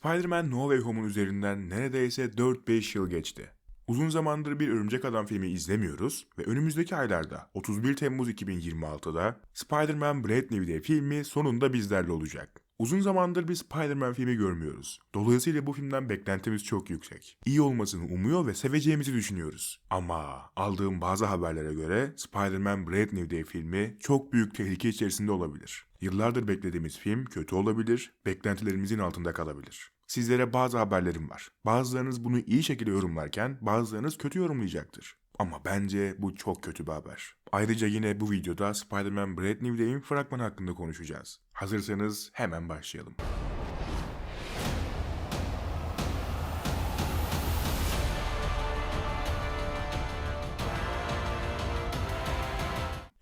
Spider-Man No Way Home'un üzerinden neredeyse 4-5 yıl geçti. Uzun zamandır bir Örümcek Adam filmi izlemiyoruz ve önümüzdeki aylarda 31 Temmuz 2026'da Spider-Man Brand New Day filmi sonunda bizlerle olacak. Uzun zamandır bir Spider-Man filmi görmüyoruz. Dolayısıyla bu filmden beklentimiz çok yüksek. İyi olmasını umuyor ve seveceğimizi düşünüyoruz. Ama aldığım bazı haberlere göre Spider-Man Brand New Day filmi çok büyük tehlike içerisinde olabilir. Yıllardır beklediğimiz film kötü olabilir, beklentilerimizin altında kalabilir. Sizlere bazı haberlerim var. Bazılarınız bunu iyi şekilde yorumlarken bazılarınız kötü yorumlayacaktır. Ama bence bu çok kötü bir haber. Ayrıca yine bu videoda Spider-Man Brand New Day'in fragmanı hakkında konuşacağız. Hazırsanız hemen başlayalım.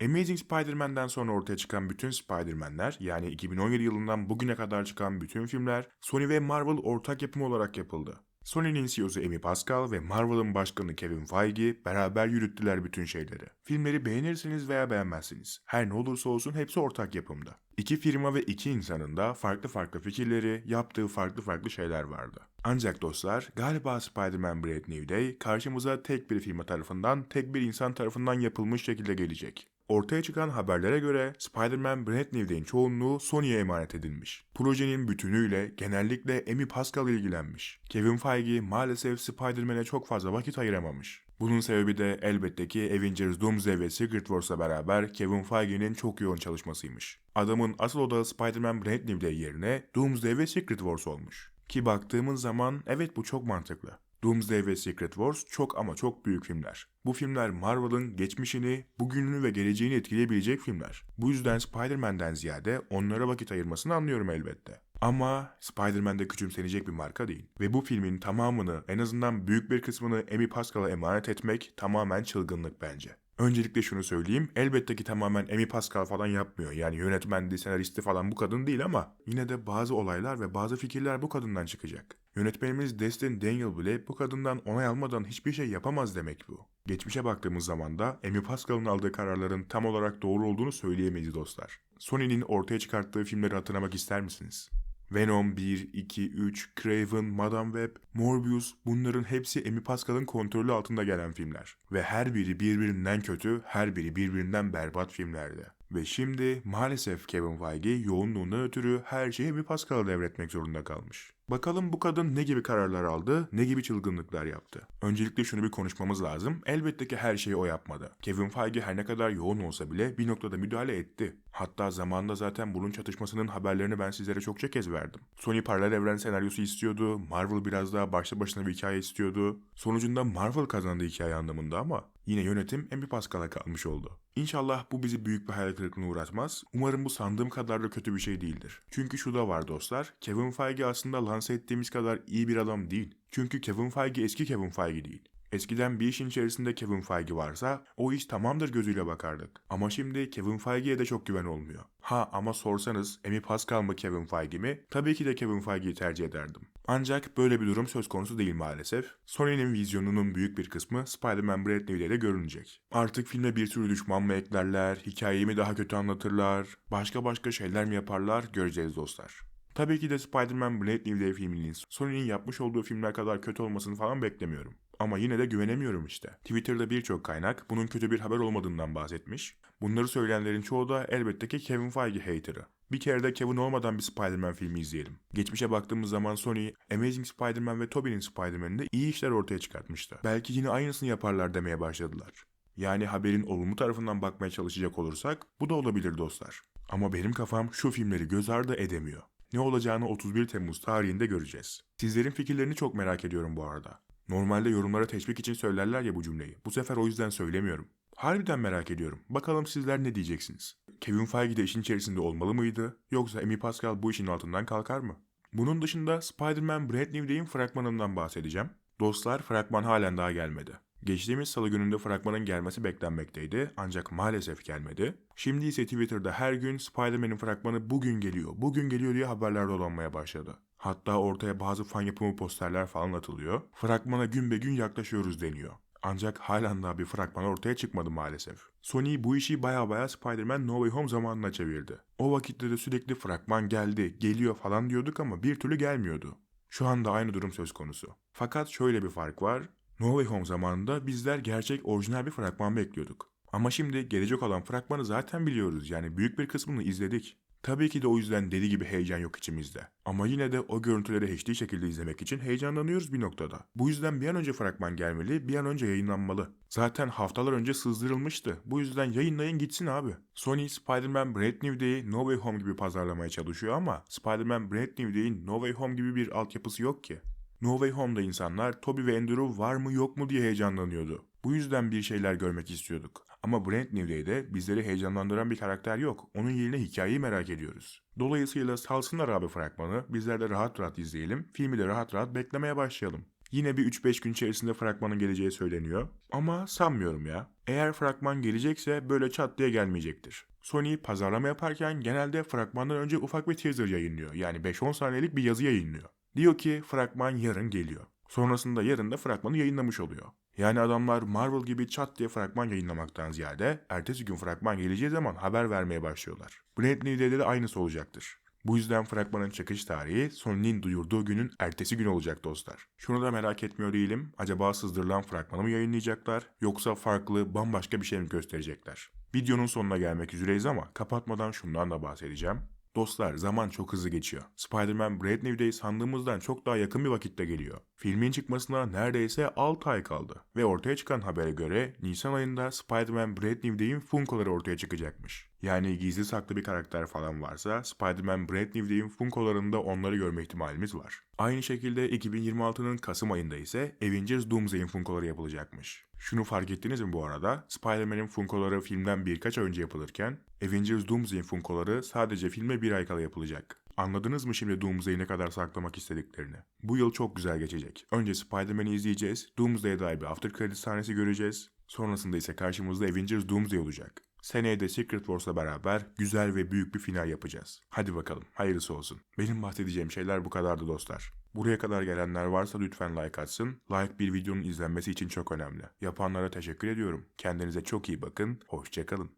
Amazing Spider-Man'den sonra ortaya çıkan bütün Spider-Man'ler yani 2017 yılından bugüne kadar çıkan bütün filmler Sony ve Marvel ortak yapımı olarak yapıldı. Sony'nin CEO'su Amy Pascal ve Marvel'ın başkanı Kevin Feige beraber yürüttüler bütün şeyleri. Filmleri beğenirsiniz veya beğenmezsiniz. Her ne olursa olsun hepsi ortak yapımda. İki firma ve iki insanın da farklı farklı fikirleri, yaptığı farklı farklı şeyler vardı. Ancak dostlar galiba Spider-Man Brand New Day karşımıza tek bir firma tarafından, tek bir insan tarafından yapılmış şekilde gelecek. Ortaya çıkan haberlere göre Spider-Man Brand New çoğunluğu Sony'ye emanet edilmiş. Projenin bütünüyle genellikle Amy Pascal ilgilenmiş. Kevin Feige maalesef Spider-Man'e çok fazla vakit ayıramamış. Bunun sebebi de elbette ki Avengers Doomsday ve Secret Wars'la beraber Kevin Feige'nin çok yoğun çalışmasıymış. Adamın asıl odağı Spider-Man Brand New Day yerine Doomsday ve Secret Wars olmuş. Ki baktığımız zaman evet bu çok mantıklı. Doomsday ve Secret Wars çok ama çok büyük filmler. Bu filmler Marvel'ın geçmişini, bugününü ve geleceğini etkileyebilecek filmler. Bu yüzden Spider-Man'den ziyade onlara vakit ayırmasını anlıyorum elbette. Ama Spider-Man de küçümsenecek bir marka değil. Ve bu filmin tamamını, en azından büyük bir kısmını Amy Pascal'a emanet etmek tamamen çılgınlık bence. Öncelikle şunu söyleyeyim. Elbette ki tamamen Amy Pascal falan yapmıyor. Yani yönetmendi, senaristi falan bu kadın değil ama yine de bazı olaylar ve bazı fikirler bu kadından çıkacak. Yönetmenimiz Destin Daniel bile bu kadından onay almadan hiçbir şey yapamaz demek bu. Geçmişe baktığımız zaman da Amy Pascal'ın aldığı kararların tam olarak doğru olduğunu söyleyemeyiz dostlar. Sony'nin ortaya çıkarttığı filmleri hatırlamak ister misiniz? Venom 1, 2, 3, Craven, Madame Web, Morbius bunların hepsi Amy Pascal'ın kontrolü altında gelen filmler. Ve her biri birbirinden kötü, her biri birbirinden berbat filmlerdi. Ve şimdi maalesef Kevin Feige yoğunluğundan ötürü her şeyi Amy Pascal'a devretmek zorunda kalmış. Bakalım bu kadın ne gibi kararlar aldı, ne gibi çılgınlıklar yaptı. Öncelikle şunu bir konuşmamız lazım. Elbette ki her şeyi o yapmadı. Kevin Feige her ne kadar yoğun olsa bile bir noktada müdahale etti. Hatta zamanında zaten bunun çatışmasının haberlerini ben sizlere çokça kez verdim. Sony paralel evren senaryosu istiyordu, Marvel biraz daha başlı başına bir hikaye istiyordu. Sonucunda Marvel kazandı hikaye anlamında ama yine yönetim Amy Pascal'a kalmış oldu. İnşallah bu bizi büyük bir hayal kırıklığına uğratmaz. Umarım bu sandığım kadar da kötü bir şey değildir. Çünkü şu da var dostlar. Kevin Feige aslında lanse ettiğimiz kadar iyi bir adam değil. Çünkü Kevin Feige eski Kevin Feige değil. Eskiden bir işin içerisinde Kevin Feige varsa o iş tamamdır gözüyle bakardık. Ama şimdi Kevin Feige'ye de çok güven olmuyor. Ha ama sorsanız Amy Pascal mı Kevin Feige mi? Tabii ki de Kevin Feige'yi tercih ederdim. Ancak böyle bir durum söz konusu değil maalesef. Sony'nin vizyonunun büyük bir kısmı Spider-Man Brand New Day'de görünecek. Artık filme bir sürü düşman mı eklerler, hikayeyi mi daha kötü anlatırlar, başka başka şeyler mi yaparlar göreceğiz dostlar. Tabii ki de Spider-Man Brand New Day filminin Sony'nin yapmış olduğu filmler kadar kötü olmasını falan beklemiyorum. Ama yine de güvenemiyorum işte. Twitter'da birçok kaynak bunun kötü bir haber olmadığından bahsetmiş. Bunları söyleyenlerin çoğu da elbette ki Kevin Feige hater'ı. Bir kere de Kevin olmadan bir Spider-Man filmi izleyelim. Geçmişe baktığımız zaman Sony, Amazing Spider-Man ve Tobey'nin Spider-Man'inde iyi işler ortaya çıkartmıştı. Belki yine aynısını yaparlar demeye başladılar. Yani haberin olumlu tarafından bakmaya çalışacak olursak bu da olabilir dostlar. Ama benim kafam şu filmleri göz ardı edemiyor. Ne olacağını 31 Temmuz tarihinde göreceğiz. Sizlerin fikirlerini çok merak ediyorum bu arada. Normalde yorumlara teşvik için söylerler ya bu cümleyi. Bu sefer o yüzden söylemiyorum. Harbiden merak ediyorum. Bakalım sizler ne diyeceksiniz? Kevin Feige de işin içerisinde olmalı mıydı? Yoksa Amy Pascal bu işin altından kalkar mı? Bunun dışında Spider-Man Brand New Day'in fragmanından bahsedeceğim. Dostlar fragman halen daha gelmedi. Geçtiğimiz salı gününde fragmanın gelmesi beklenmekteydi ancak maalesef gelmedi. Şimdi ise Twitter'da her gün Spider-Man'in fragmanı bugün geliyor, bugün geliyor diye haberler dolanmaya başladı. Hatta ortaya bazı fan yapımı posterler falan atılıyor. Fragmana gün be gün yaklaşıyoruz deniyor. Ancak halen daha bir fragman ortaya çıkmadı maalesef. Sony bu işi baya baya Spider-Man No Way Home zamanına çevirdi. O vakitte de sürekli fragman geldi, geliyor falan diyorduk ama bir türlü gelmiyordu. Şu anda aynı durum söz konusu. Fakat şöyle bir fark var. No Way Home zamanında bizler gerçek orijinal bir fragman bekliyorduk. Ama şimdi gelecek olan fragmanı zaten biliyoruz yani büyük bir kısmını izledik. Tabii ki de o yüzden deli gibi heyecan yok içimizde. Ama yine de o görüntüleri HD şekilde izlemek için heyecanlanıyoruz bir noktada. Bu yüzden bir an önce fragman gelmeli, bir an önce yayınlanmalı. Zaten haftalar önce sızdırılmıştı. Bu yüzden yayınlayın gitsin abi. Sony Spider-Man Brand New Day'i No Way Home gibi pazarlamaya çalışıyor ama Spider-Man Brand New Day'in No Way Home gibi bir altyapısı yok ki. No Way Home'da insanlar Tobey ve Andrew var mı yok mu diye heyecanlanıyordu. Bu yüzden bir şeyler görmek istiyorduk. Ama Brand New Day'de bizleri heyecanlandıran bir karakter yok. Onun yerine hikayeyi merak ediyoruz. Dolayısıyla salsınlar abi fragmanı, bizler de rahat rahat izleyelim, filmi de rahat rahat beklemeye başlayalım. Yine bir 3-5 gün içerisinde fragmanın geleceği söyleniyor. Ama sanmıyorum ya. Eğer fragman gelecekse böyle çat diye gelmeyecektir. Sony pazarlama yaparken genelde fragmandan önce ufak bir teaser yayınlıyor. Yani 5-10 saniyelik bir yazı yayınlıyor. Diyor ki fragman yarın geliyor. Sonrasında yarın da fragmanı yayınlamış oluyor. Yani adamlar Marvel gibi çat diye fragman yayınlamaktan ziyade ertesi gün fragman geleceği zaman haber vermeye başlıyorlar. Brand New Day'de de aynısı olacaktır. Bu yüzden fragmanın çıkış tarihi Sony'nin duyurduğu günün ertesi gün olacak dostlar. Şunu da merak etmiyor değilim. Acaba sızdırılan fragmanı mı yayınlayacaklar yoksa farklı bambaşka bir şey mi gösterecekler? Videonun sonuna gelmek üzereyiz ama kapatmadan şundan da bahsedeceğim. Dostlar zaman çok hızlı geçiyor. Spider-Man Brand New Day sandığımızdan çok daha yakın bir vakitte geliyor. Filmin çıkmasına neredeyse 6 ay kaldı. Ve ortaya çıkan habere göre Nisan ayında Spider-Man Brand New Day'in Funko'ları ortaya çıkacakmış. Yani gizli saklı bir karakter falan varsa Spider-Man Brand New Day'in Funko'larında onları görme ihtimalimiz var. Aynı şekilde 2026'nın Kasım ayında ise Avengers Doomsday'in Funko'ları yapılacakmış. Şunu fark ettiniz mi bu arada? Spider-Man'in Funko'ları filmden birkaç önce yapılırken Avengers Doomsday'in Funko'ları sadece filme bir ay kala yapılacak. Anladınız mı şimdi Doomsday'i ne kadar saklamak istediklerini? Bu yıl çok güzel geçecek. Önce Spider-Man'i izleyeceğiz, Doomsday'e dair bir after credit sahnesi göreceğiz. Sonrasında ise karşımızda Avengers Doomsday olacak. Seneye de Secret Wars'la beraber güzel ve büyük bir final yapacağız. Hadi bakalım, hayırlısı olsun. Benim bahsedeceğim şeyler bu kadardı dostlar. Buraya kadar gelenler varsa lütfen like atsın. Like bir videonun izlenmesi için çok önemli. Yapanlara teşekkür ediyorum. Kendinize çok iyi bakın. Hoşçakalın.